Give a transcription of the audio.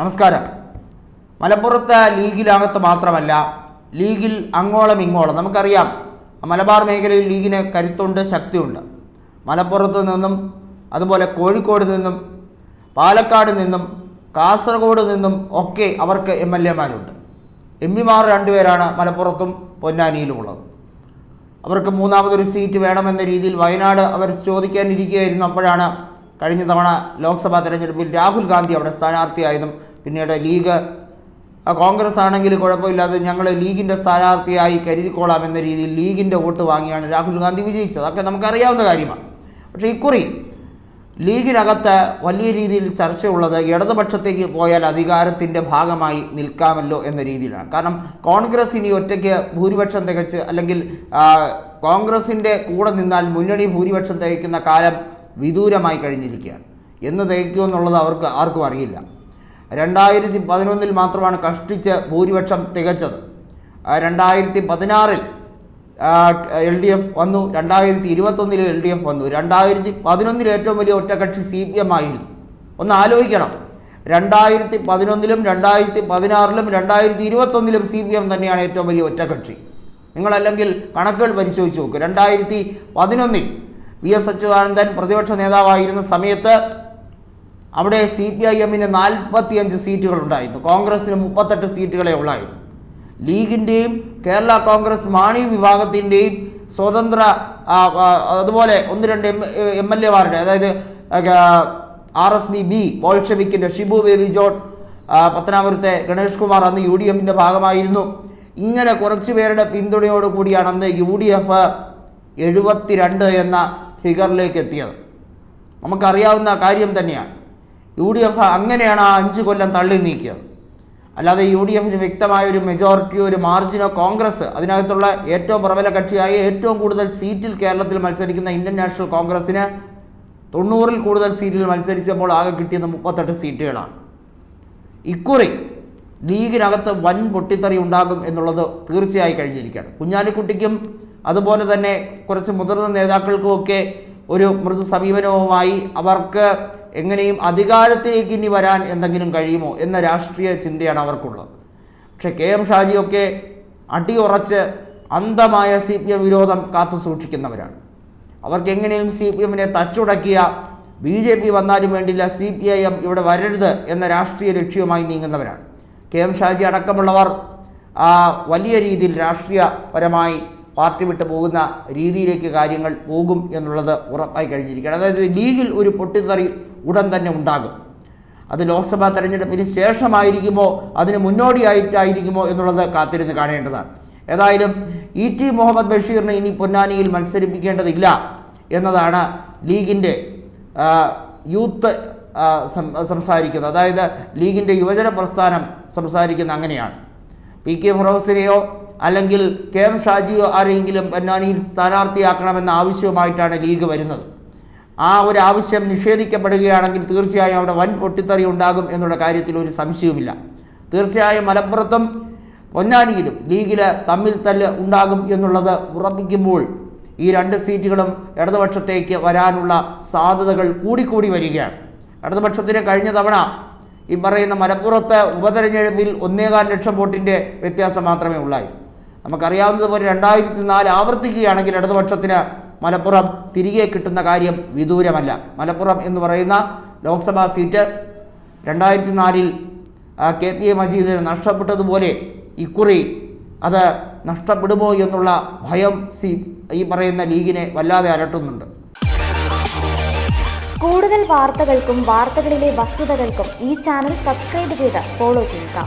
നമസ്കാരം. മലപ്പുറത്ത് ലീഗിലകത്ത് മാത്രമല്ല ലീഗിൽ അങ്ങോളം ഇങ്ങോളം നമുക്കറിയാം മലബാർ മേഖലയിൽ ലീഗിന് കരുത്തുണ്ട് ശക്തിയുണ്ട്. മലപ്പുറത്ത് നിന്നും അതുപോലെ കോഴിക്കോട് നിന്നും പാലക്കാട് നിന്നും കാസർഗോഡ് നിന്നും ഒക്കെ അവർക്ക് എം എൽ എമാരുണ്ട് എം പിമാർ രണ്ടുപേരാണ് മലപ്പുറത്തും പൊന്നാനിയിലുമുള്ളത്. അവർക്ക് മൂന്നാമതൊരു സീറ്റ് വേണമെന്ന രീതിയിൽ വയനാട് അവർ ചോദിക്കാനിരിക്കുകയായിരുന്നു അപ്പോഴാണ് കഴിഞ്ഞ തവണ ലോക്സഭാ തെരഞ്ഞെടുപ്പിൽ രാഹുൽ ഗാന്ധി അവിടെ സ്ഥാനാർത്ഥിയായതും പിന്നീട് ലീഗ് കോൺഗ്രസ് ആണെങ്കിൽ കുഴപ്പമില്ലാതെ ഞങ്ങൾ ലീഗിന്റെ സ്ഥാനാർത്ഥിയായി കരുതിക്കോളാം എന്ന രീതിയിൽ ലീഗിന്റെ വോട്ട് വാങ്ങിയാണ് രാഹുൽ ഗാന്ധി വിജയിച്ചത്. അതൊക്കെ നമുക്കറിയാവുന്ന കാര്യമാണ്. പക്ഷേ ഇക്കുറി ലീഗിനകത്ത് വലിയ രീതിയിൽ ചർച്ചയുള്ളത് ഇടതുപക്ഷത്തേക്ക് പോയാൽ അധികാരത്തിന്റെ ഭാഗമായി നിൽക്കാമല്ലോ എന്ന രീതിയിലാണ്. കാരണം കോൺഗ്രസ് ഇനി ഒറ്റയ്ക്ക് ഭൂരിപക്ഷം തികച്ച് അല്ലെങ്കിൽ കോൺഗ്രസിന്റെ കൂടെ നിന്നാൽ മുന്നണി ഭൂരിപക്ഷം തികയ്ക്കുന്ന കാലം വിദൂരമായി കഴിഞ്ഞിരിക്കുകയാണ്. എന്ന് തികയ്ക്കുമെന്നുള്ളത് അവർക്ക് ആർക്കും അറിയില്ല. രണ്ടായിരത്തി പതിനൊന്നിൽ മാത്രമാണ് കഷ്ടിച്ച് ഭൂരിപക്ഷം തികച്ചത്. രണ്ടായിരത്തി പതിനാറിൽ എൽ ഡി എഫ് വന്നു. രണ്ടായിരത്തി ഇരുപത്തൊന്നിൽ എൽ ഡി എഫ് വന്നു. രണ്ടായിരത്തി പതിനൊന്നിൽ ഏറ്റവും വലിയ ഒറ്റകക്ഷി സി പി എം ആയിരുന്നു. ഒന്ന് ആലോചിക്കണം. രണ്ടായിരത്തി പതിനൊന്നിലും രണ്ടായിരത്തി പതിനാറിലും രണ്ടായിരത്തി ഇരുപത്തൊന്നിലും സി പി എം തന്നെയാണ് ഏറ്റവും വലിയ ഒറ്റകക്ഷി. നിങ്ങളല്ലെങ്കിൽ കണക്കുകൾ പരിശോധിച്ച് നോക്കുക രണ്ടായിരത്തി പതിനൊന്നിൽ വി എസ് അച്യുതാനന്ദൻ പ്രതിപക്ഷ നേതാവായിരുന്ന സമയത്ത് അവിടെ സി പി ഐ എമ്മിന് നാൽപ്പത്തിയഞ്ച് സീറ്റുകൾ ഉണ്ടായിരുന്നു കോൺഗ്രസിന് മുപ്പത്തെട്ട് സീറ്റുകളെ ഉള്ളായിരുന്നു. ലീഗിന്റെയും കേരള കോൺഗ്രസ് മാണി വിഭാഗത്തിന്റെയും സ്വതന്ത്ര അതുപോലെ ഒന്ന് രണ്ട് എം എം എൽ എമാരുടെ അതായത് ആർ എസ് ബി ബി ബോൾഷെവിക്കിന്റെ ഷിബു ബേബി ജോൺ പത്തനാപുരത്തെ ഗണേഷ് കുമാർ അന്ന് യു ഡി എഫിന്റെ ഭാഗമായിരുന്നു. ഇങ്ങനെ കുറച്ച് പേരുടെ പിന്തുണയോട് കൂടിയാണ് അന്ന് യു ഡി എഫ് എഴുപത്തിരണ്ട് എന്ന ഫിഗറിലേക്ക് എത്തിയത്. നമുക്കറിയാവുന്ന കാര്യം തന്നെയാണ്. യു ഡി എഫ് അങ്ങനെയാണ് ആ അഞ്ച് കൊല്ലം തള്ളി നീക്കിയത്. അല്ലാതെ യു ഡി എഫിന് വ്യക്തമായ ഒരു മെജോറിറ്റിയോ ഒരു മാർജിനോ കോൺഗ്രസ് അതിനകത്തുള്ള ഏറ്റവും പ്രബല കക്ഷിയായ ഏറ്റവും കൂടുതൽ സീറ്റിൽ കേരളത്തിൽ മത്സരിക്കുന്ന ഇന്ത്യൻ നാഷണൽ കോൺഗ്രസിന് തൊണ്ണൂറിൽ കൂടുതൽ സീറ്റിൽ മത്സരിച്ചപ്പോൾ ആകെ കിട്ടിയത് മുപ്പത്തെട്ട് സീറ്റുകളാണ്. ഇക്കുറി ലീഗിനകത്ത് വൻ പൊട്ടിത്തെറി ഉണ്ടാകും എന്നുള്ളത് തീർച്ചയായി കഴിഞ്ഞിരിക്കുകയാണ്. കുഞ്ഞാലിക്കുട്ടിക്കും അതുപോലെ തന്നെ കുറച്ച് മുതിർന്ന നേതാക്കൾക്കുമൊക്കെ ഒരു മൃദു സമീപനവുമായി അവർക്ക് എങ്ങനെയും അധികാരത്തിലേക്ക് ഇനി വരാൻ എന്തെങ്കിലും കഴിയുമോ എന്ന രാഷ്ട്രീയ ചിന്തയാണ് അവർക്കുള്ളത്. പക്ഷേ കെ എം ഷാജിയൊക്കെ അടിയുറച്ച് അന്ധമായ സി പി എം വിരോധം കാത്തു സൂക്ഷിക്കുന്നവരാണ്. അവർക്ക് എങ്ങനെയും സി പി എമ്മിനെ തച്ചുടക്കിയ ബി ജെ പി വന്നാലും വേണ്ടില്ല സി പി ഐ എം ഇവിടെ വരരുത് എന്ന രാഷ്ട്രീയ ലക്ഷ്യവുമായി നീങ്ങുന്നവരാണ്. കെ എം ഷാജി അടക്കമുള്ളവർ വലിയ രീതിയിൽ രാഷ്ട്രീയപരമായി പാർട്ടി വിട്ടു പോകുന്ന രീതിയിലേക്ക് കാര്യങ്ങൾ പോകും എന്നുള്ളത് ഉറപ്പായി കഴിഞ്ഞിരിക്കുകയാണ്. അതായത് ലീഗിൽ ഒരു പൊട്ടിത്തെറി ഉടൻ തന്നെ ഉണ്ടാകും. അത് ലോക്സഭാ തെരഞ്ഞെടുപ്പിന് ശേഷമായിരിക്കുമോ അതിന് മുന്നോടിയായിട്ടായിരിക്കുമോ എന്നുള്ളത് കാത്തിരുന്ന് കാണേണ്ടതാണ്. ഏതായാലും ഇ ടി മുഹമ്മദ് ബഷീറിനെ ഇനി പൊന്നാനിയിൽ മത്സരിപ്പിക്കേണ്ടതില്ല എന്നതാണ് ലീഗിന്റെ യൂത്ത് സംസാരിക്കുന്നത്. അതായത് ലീഗിന്റെ യുവജന പ്രസ്ഥാനം സംസാരിക്കുന്ന അങ്ങനെയാണ്. പി കെ ഫിറോസിനെയോ അല്ലെങ്കിൽ കെ എം ഷാജിയോ ആരെങ്കിലും പൊന്നാനിയിൽ സ്ഥാനാർത്ഥിയാക്കണമെന്ന ആവശ്യവുമായിട്ടാണ് ലീഗ് വരുന്നത്. ആ ഒരു ആവശ്യം നിഷേധിക്കപ്പെടുകയാണെങ്കിൽ തീർച്ചയായും അവിടെ വൻ പൊട്ടിത്തെറി ഉണ്ടാകും എന്നുള്ള കാര്യത്തിൽ ഒരു സംശയവുമില്ല. തീർച്ചയായും മലപ്പുറത്തും പൊന്നാനിയിലും ലീഗിൽ തമ്മിൽ തല്ല് ഉണ്ടാകും എന്നുള്ളത് ഉറപ്പിക്കുമ്പോൾ ഈ രണ്ട് സീറ്റുകളും ഇടതുപക്ഷത്തേക്ക് വരാനുള്ള സാധ്യതകൾ കൂടിക്കൂടി വരികയാണ്. ഇടതുപക്ഷത്തിന് കഴിഞ്ഞ തവണ ഈ പറയുന്ന മലപ്പുറത്ത് ഉപതെരഞ്ഞെടുപ്പിൽ ഒന്നേകാൽ ലക്ഷം വോട്ടിന്റെ വ്യത്യാസം മാത്രമേ ഉള്ളായിരുന്നു. നമുക്കറിയാവുന്നതുപോലെ രണ്ടായിരത്തി നാല് ആവർത്തിക്കുകയാണെങ്കിൽ ഇടതുപക്ഷത്തിന് മലപ്പുറം തിരികെ കിട്ടുന്ന കാര്യം വിദൂരമല്ല. മലപ്പുറം എന്ന് പറയുന്ന ലോക്സഭാ സീറ്റ് രണ്ടായിരത്തി നാലിൽ കെ പി എ മജീദിന് നഷ്ടപ്പെട്ടതുപോലെ ഇക്കുറി അത് നഷ്ടപ്പെടുമോ എന്നുള്ള ഭയം സി ഈ പറയുന്ന ലീഗിനെ വല്ലാതെ അലട്ടുന്നുണ്ട്. കൂടുതൽ വാർത്തകൾക്കും വാർത്തകളിലെ വസ്തുതകൾക്കും ഈ ചാനൽ സബ്സ്ക്രൈബ് ചെയ്ത് ഫോളോ ചെയ്യുക.